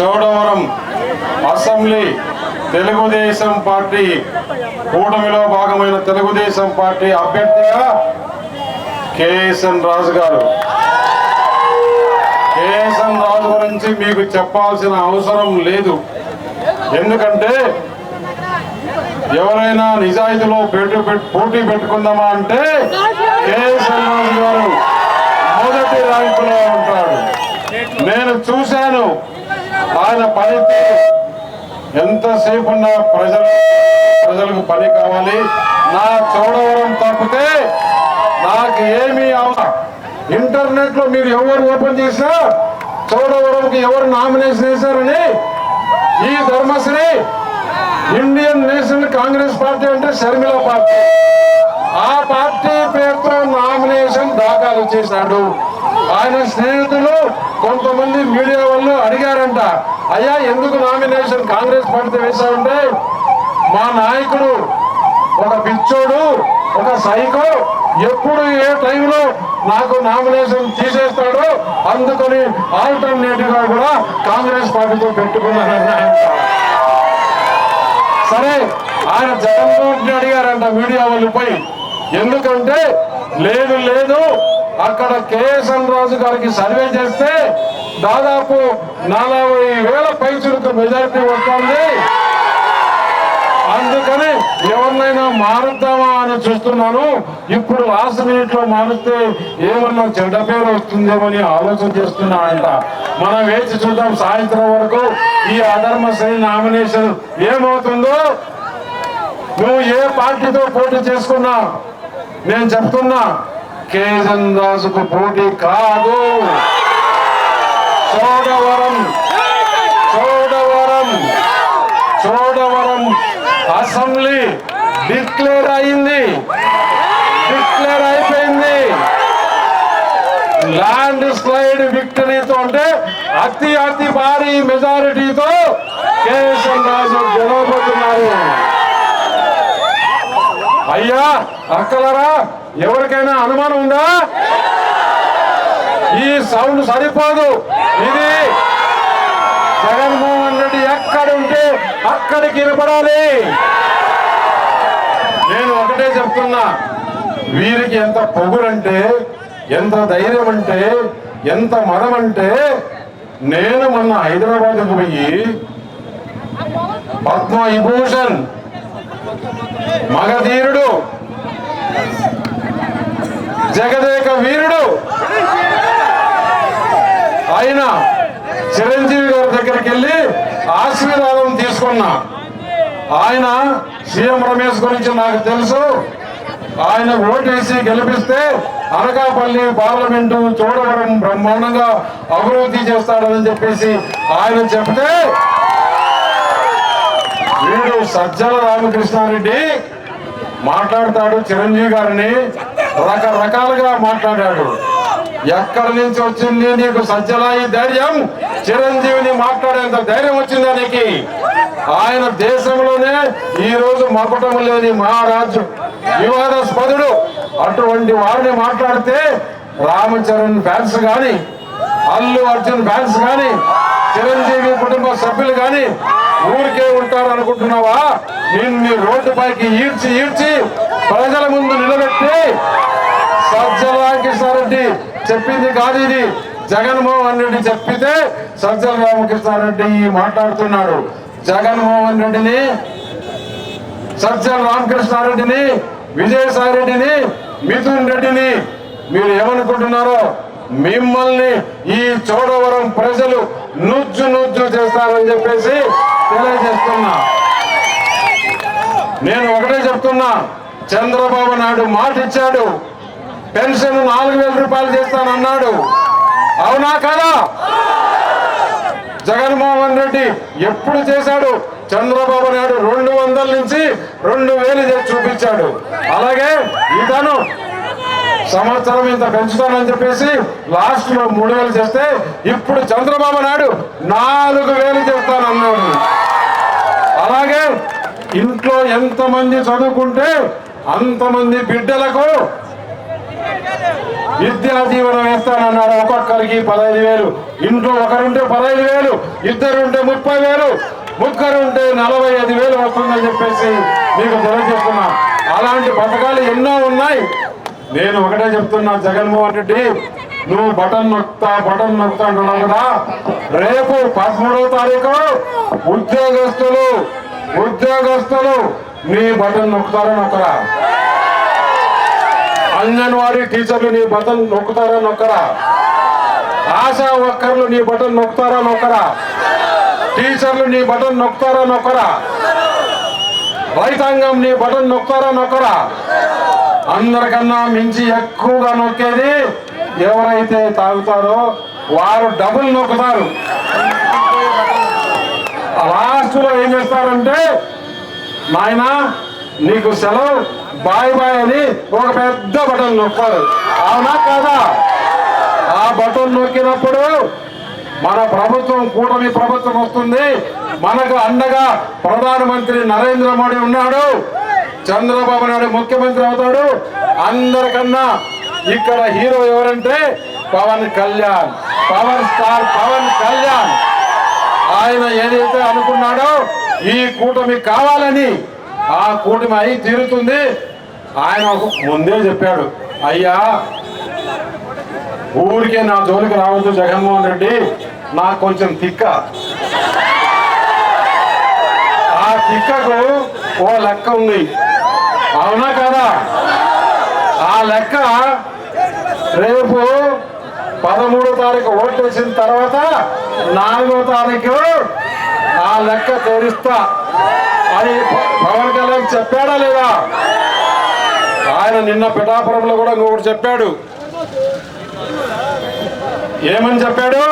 Chodavaram assembly Telugu Desam party కూటమిలో భాగమైన Telugu Desam party అభ్యర్థిగా కేఎస్ఎన్ రాజు గారు. కేఎస్ఎన్ రాజు గురించి మీకు చెప్పాల్సిన అవసరం లేదు. ఎందుకంటే ఎవరైనా నిజాయితీలో పెట్టు పోటీ పెట్టుకుందామా అంటే కేఎస్ఎన్ రాజు గారు మొదటి ర్యాంకులో ఉంటాడు నేను చూశాను. ఆయన పని ఎంతసేపు నా ప్రజలు ప్రజలకు పని కావాలి. నా చోడవరం తప్పితే నాకు ఏమీ అవసరం. ఇంటర్నెట్లో మీరు ఎవరు ఓపెన్ చేసినా చౌడవరంకి ఎవరు నామినేషన్ వేశారని ఈ Dharmasri Indian national Congress party అంటే షర్మిల పార్టీ. ఆ పార్టీ పేరుతో నామినేషన్ దాఖలు చేశాడు. ఆయన స్నేహితులు కొంతమంది మీడియా వాళ్ళు అడిగారంట అయ్యా ఎందుకు నామినేషన్ కాంగ్రెస్ పార్టీ వేశారంటే మా నాయకుడు ఒక పిచ్చోడు ఒక సైకో ఎప్పుడు ఏ టైంలో నాకు నామినేషన్ తీసేస్తాడో అందుకని ఆల్టర్నేటివ్గా కూడా కాంగ్రెస్ పార్టీతో పెట్టుకున్నారని సరే ఆయన జగన్మోహన్ రెడ్డి అడిగారంట మీడియా వాళ్ళు పోయి ఎందుకంటే లేదు లేదు అక్కడ కేఎస్ఎన్ రాజు గారికి సర్వే చేస్తే దాదాపు నలభై వేల పైచులకు మెజారిటీ వస్తుంది. అందుకని ఎవరినైనా మారుద్దామా అని చూస్తున్నాను. ఇప్పుడు లాస్ట్ మినిట్లో మారిస్తే ఏమన్నా చెడ్డ పేరు వస్తుందేమని ఆలోచన చేస్తున్నా ఆయన మనం వేచి చూద్దాం సాయంత్రం వరకు ఈ అధర్మశ్రీ నామినేషన్ ఏమవుతుందో. నువ్వు ఏ పార్టీతో పోటీ చేసుకున్నా? నేను చెప్తున్నా. కేజన్ రాజుకు పోటీ కాదు. చోడవరం చోడవరం చోడవరం అసెంబ్లీ డిక్లేర్ అయింది. డిక్లేర్ అయిపోయింది. ల్యాండ్ స్లైడ్ విక్టరీతో అంటే అతి అతి భారీ మెజారిటీతో కేఎస్ఎన్ రాజు గెలవబోతున్నారు. అయ్యా అక్కలరా ఎవరికైనా అనుమానం ఉందా? ఈ సౌండ్ సరిపోదు. ఇది జగన్మోహన్ రెడ్డి ఎక్కడుంటే అక్కడికి వినపడాలి. నేను ఒకటే చెప్తున్నా వీరికి ఎంత పొగురంటే ఎంత ధైర్యం అంటే ఎంత మనం అంటే నేను మొన్న హైదరాబాద్కు పోయి పద్మ విభూషణ్ మగధీరుడు. జగదేక వీరుడు. ఆయన చిరంజీవి గారి దగ్గరికి వెళ్ళి ఆశీర్వాదం తీసుకున్నా. ఆయన సీఎం రమేష్ గురించి నాకు తెలుసు. ఆయన ఓటేసి గెలిపిస్తే అనకాపల్లి పార్లమెంటు చూడవరం బ్రహ్మాండంగా అభివృద్ధి చేస్తాడని చెప్పేసి ఆయన చెప్తే వీడు సజ్జల రామకృష్ణారెడ్డి మాట్లాడతాడు చిరంజీవి గారిని. రకరకాలుగా మాట్లాడాడు. ఎక్కడి నుంచి వచ్చింది నీకు సజ్జల ఈ ధైర్యం? చిరంజీవిని మాట్లాడేంత ధైర్యం వచ్చిందా నీకు? ఆయన దేశంలోనే ఈ రోజు మకుటం లేని మహారాజు. వివాదాస్పదుడు. అటువంటి వారిని మాట్లాడితే రామచరణ్ ఫ్యాన్స్ కానీ అల్లు అర్జున్ ఫ్యాన్స్ కానీ చిరంజీవి కుటుంబ సభ్యులు కానీ ఊరికే ఉంటారు అనుకుంటున్నావా నిన్ను రోడ్డు పైకి ఈడ్చి ఈడ్చి ప్రజల ముందు నిలబెట్టి సజ్జల రామకృష్ణారెడ్డి చెప్పింది కాదు ఇది. జగన్మోహన్ రెడ్డి చెప్పితే సజ్జల రామకృష్ణారెడ్డి మాట్లాడుతున్నాడు జగన్మోహన్ రెడ్డిని సజ్జల రామకృష్ణారెడ్డిని విజయసాయి రెడ్డిని మిథున్ రెడ్డిని మీరు ఏమనుకుంటున్నారో మిమ్మల్ని ఈ చోడవరం ప్రజలు నుజ్జు నుజ్జు చేస్తారని చెప్పేసి తెలియజేస్తున్నా. నేను ఒకటే చెప్తున్నా చంద్రబాబు నాయుడు మాట ఇచ్చాడు పెన్షన్ నాలుగు వేల రూపాయలు చేస్తానన్నాడు. అవునా కదా? జగన్మోహన్ రెడ్డి ఎప్పుడు చేశాడు? చంద్రబాబు నాయుడు రెండు వందల నుంచి రెండు వేలు చేసి చూపించాడు. అలాగే ఇతను సంవత్సరం ఇంత పెంచుతానని చెప్పేసి లాస్ట్లో మూడు వేలు చేస్తే ఇప్పుడు చంద్రబాబు నాయుడు నాలుగు వేలు చేస్తానన్నాడు. అలాగే ఇంట్లో ఎంతమంది చదువుకుంటే అంతమంది బిడ్డలకు విద్యా దీవెన వేస్తానన్నాడు. ఒక్కొక్కరికి పదహైదు వేలు. ఇంట్లో ఒకరుంటే పదహైదు వేలు. ఇద్దరుంటే ముప్పై వేలు. ముగ్గురుంటే నలభై ఐదు వేలు వస్తుందని చెప్పేసి మీకు తెలియజేస్తున్నా. అలాంటి పథకాలు ఎన్నో ఉన్నాయి. నేను ఒకటే చెప్తున్నా జగన్మోహన్ రెడ్డి నువ్వు బటన్ నొక్తా బటన్ నొక్తా అంటున్నావు కదా. రేపు పదమూడవ తారీఖు ఉద్యోగస్తులు ఉద్యోగస్తులు నీ బటన్ నొక్కుతారా నొక్కరా? అంగన్వాడీ టీచర్లు నీ బటన్ నొక్కుతారా నొక్కరా? ఆశా వర్కర్లు నీ బటన్ నొక్కుతారా నొక్కరా? టీచర్లు నీ బటన్ నొక్కుతారా నొక్కరా? రైతాంగం నీ బటన్ నొక్కుతారా నొక్కరా? అందరికన్నా మించి ఎక్కువగా నొక్కేది ఎవరైతే తాగుతారో వారు డబుల్ నొక్కుతారు. లాస్ట్లో ఏం చేస్తారంటే నాయన నీకు సెలవు బాయ్ బాయ్ అని ఒక పెద్ద బటన్ నొక్కారు అవునా కాదా? ఆ బటన్ నొక్కినప్పుడు మన ప్రభుత్వం కూటమి ప్రభుత్వం వస్తుంది. మనకు అండగా ప్రధానమంత్రి నరేంద్ర మోడీ ఉన్నాడు. చంద్రబాబు నాయుడు ముఖ్యమంత్రి అవుతాడు. అందరికన్నా ఇక్కడ హీరో ఎవరంటే Pawan Kalyan. Power star Pawan Kalyan. ఆయన ఏదైతే అనుకున్నాడో ఈ కూటమి కావాలని ఆ కూటమి అయి తీరుతుంది. ఆయన ముందే చెప్పాడు అయ్యా ఊరికే నా జోలికి రావద్దు జగన్మోహన్ రెడ్డి. నాకు కొంచెం తిక్క. ఆ తిక్కకు ఓ లెక్క ఉంది. అవునా కదా? ఆ లెక్క రేపు పదమూడో తారీఖు ఓటు వేసిన తర్వాత నాలుగో తారీఖు ఆ లెక్క తెరుస్తా. అని పవన్ కళ్యాణ్ చెప్పాడా లేదా? ఆయన నిన్న పిఠాపురంలో కూడా ఇంకొకటి చెప్పాడు. ఏమని చెప్పాడు?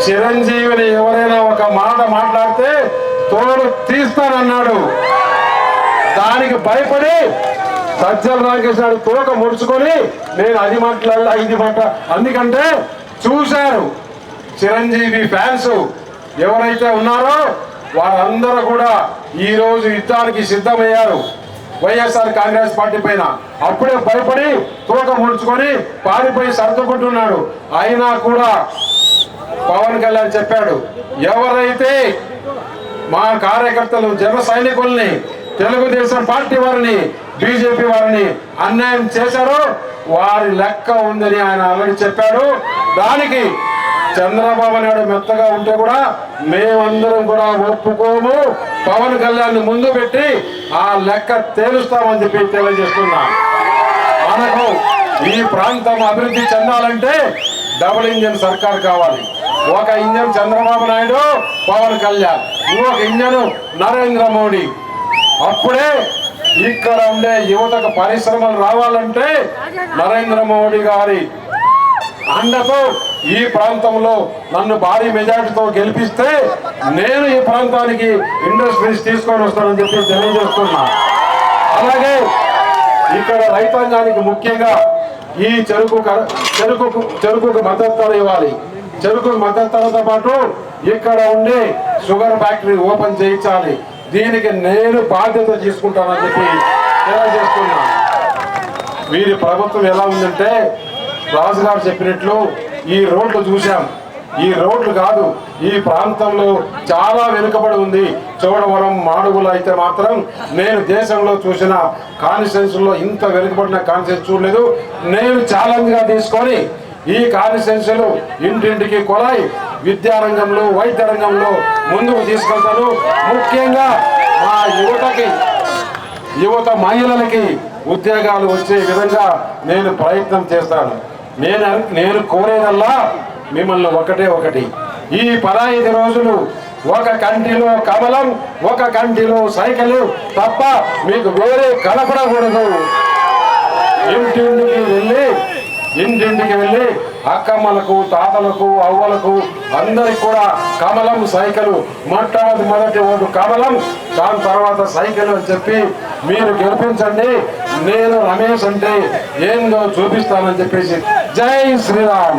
చిరంజీవిని ఎవరైనా ఒక మాట మాట్లాడితే తోడు తీస్తానన్నాడు. దానికి భయపడి సజ్జల రామకృష్ణ తోక ముడుచుకొని నేను అది మాట్లాడలే ఇది మాట. అందుకంటే చూశారు చిరంజీవి ఫ్యాన్స్ ఎవరైతే ఉన్నారో వారందరూ కూడా ఈరోజు యుద్ధానికి సిద్ధమయ్యారు. వైఎస్ఆర్ కాంగ్రెస్ పార్టీ పైన అప్పుడే భయపడి తోక ముడుచుకొని పారిపోయి సర్దుకుంటున్నాడు. అయినా కూడా పవన్ కళ్యాణ్ చెప్పాడు ఎవరైతే మా కార్యకర్తలు జన సైనికుల్ని తెలుగుదేశం పార్టీ వారిని బీజేపీ వారిని అన్యాయం చేశారో వారి లెక్క ఉందని ఆయన ఆల్రెడీ చెప్పాడు. దానికి చంద్రబాబు నాయుడు మెత్తగా ఉంటే కూడా మేమందరం కూడా ఒప్పుకోము. పవన్ కళ్యాణ్ ముందు పెట్టి ఆ లెక్క తేలుస్తామని చెప్పి తెలియజేస్తున్నా. మనకు ఈ ప్రాంతం అభివృద్ధి చెందాలంటే డబుల్ ఇంజన్ సర్కార్ కావాలి. ఒక ఇంజన్ చంద్రబాబు నాయుడు పవన్ కళ్యాణ్. ఇంకొక ఇంజన్ నరేంద్ర మోడీ. అప్పుడే ఇక్కడ ఉండే యువతకు పరిశ్రమలు రావాలంటే నరేంద్ర మోడీ గారి అండతో ఈ ప్రాంతంలో నన్ను భారీ మెజార్టీతో గెలిపిస్తే నేను ఈ ప్రాంతానికి ఇండస్ట్రీస్ తీసుకొని వస్తానని చెప్పి తెలియజేస్తున్నా. అలాగే ఇక్కడ రైతాంగానికి ముఖ్యంగా ఈ చెరుకు చెరుకు చెరుకుకు మద్దతు ఇవ్వాలి. చెరుకు మద్దతులతో పాటు ఇక్కడ ఉండి షుగర్ ఫ్యాక్టరీ ఓపెన్ చేయించాలి. దీనికి నేను బాధ్యత తీసుకుంటానని చెప్పి తెలియజేస్తున్నా. వీరి ప్రభుత్వం ఎలా ఉందంటే రాజుగారు చెప్పినట్లు ఈ రోడ్లు చూశాం. ఈ రోడ్లు కాదు ఈ ప్రాంతంలో చాలా వెనుకబడి ఉంది. చోడవరం మాడుగులు అయితే మాత్రం నేను దేశంలో చూసిన కాన్స్టిట్యూన్స్ ఇంత వెనుకబడిన కాన్స్టిట్యూన్స్ చూడలేదు. నేను ఛాలెంజ్గా తీసుకొని ఈ కాన్స్టిట్యూన్సీలు ఇంటింటికి కొలాయి విద్యారంగంలో వైద్య రంగంలో ముందుకు తీసుకెళ్తాను ముఖ్యంగా మా యువతకి యువత మహిళలకి ఉద్యోగాలు వచ్చే విధంగా నేను ప్రయత్నం చేస్తాను. నేను నేను కోరేదల్లా మిమ్మల్ని ఒకటే ఒకటి. ఈ పదహైదు రోజులు ఒక కంటిలో కమలం ఒక కంటిలో సైకిల్ తప్ప మీకు వేరే కనపడకూడదు. ఇంటింటికి వెళ్ళి ఇంటింటికి వెళ్ళి అక్కమ్మలకు తాతలకు అవ్వలకు అందరికి కూడా కమలం సైకిల్. మొట్టమొదటి మొదటి ఓటు కమలం. దాని తర్వాత సైకిల్ అని చెప్పి మీరు గెలిపించండి. నేను రమేష్ అంటే ఏందో చూపిస్తానని చెప్పేసి. జై శ్రీరామ్!